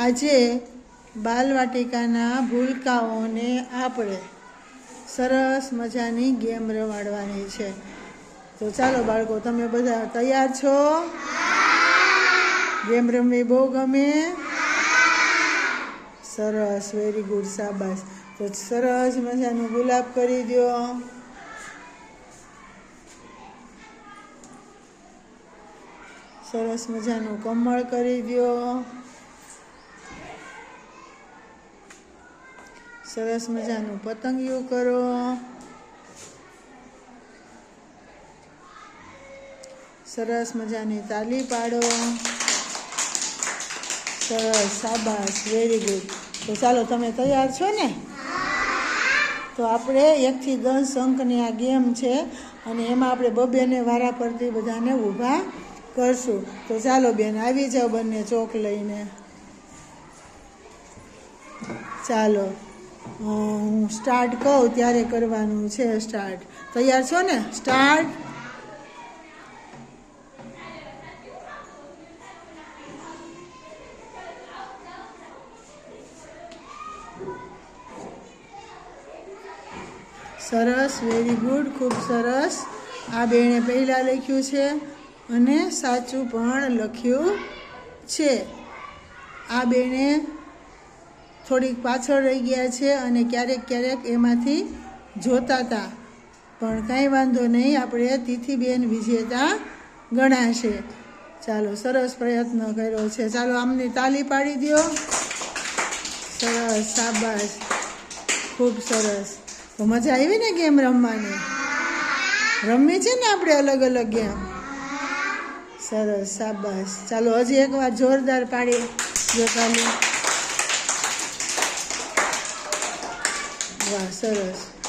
આજે બાલવાટિકાના ભૂલકાઓને આપણે સરસ મજાની ગેમ રમાડવાની છે. તો ચાલો બાળકો, તમે બધા તૈયાર છો? ગેમ રમવી બહુ ગમે? સરસ વેરી ગુડ શાબાશ. તો સરસ મજાનું ગુલાબ કરી દો સરસ મજાનું કમળ કરી દો સરસ મજાનું. પતંગિયું કરો. સરસ મજાની તાલી પાડો. સરસ, શાબાશ વેરી ગુડ તો ચાલો, તમે તૈયાર છો ને? તો આપણે એકથી દસ અંકની આ ગેમ છે અને એમાં આપણે બબેને વારા પરથી બધાને ઊભા કરશું. તો ચાલો બેન, આવી જાઓ બંને ચોક લઈને. ચાલો. હું સ્ટાર્ટ કહું ત્યારે કરવાનું છે સ્ટાર્ટ. તૈયાર છો ને? સ્ટાર્ટ. સરસ વેરી ગુડ ખૂબ સરસ. આ બેણે પહેલાં લખ્યું છે અને સાચું પણ લખ્યું છે. આ બેણે થોડીક પાછળ રહી ગયા છે અને ક્યારેક ક્યારેક એમાંથી જોતા હતા પણ કાંઈ વાંધો નહીં, આપણે તિથિબેન વિજેતા ગણાશે. ચાલો, સરસ પ્રયત્ન કર્યો છે. ચાલો, આમની તાલી પાડી દો સરસ, શાબાશ. ખૂબ સરસ. તો મજા આવી ને ગેમ રમવાની? રમવી છે ને આપણે અલગ અલગ ગેમ? સરસ, શાબાશ. ચાલો, હજી એકવાર જોરદાર પાડી જો તાલી વાહ સરસ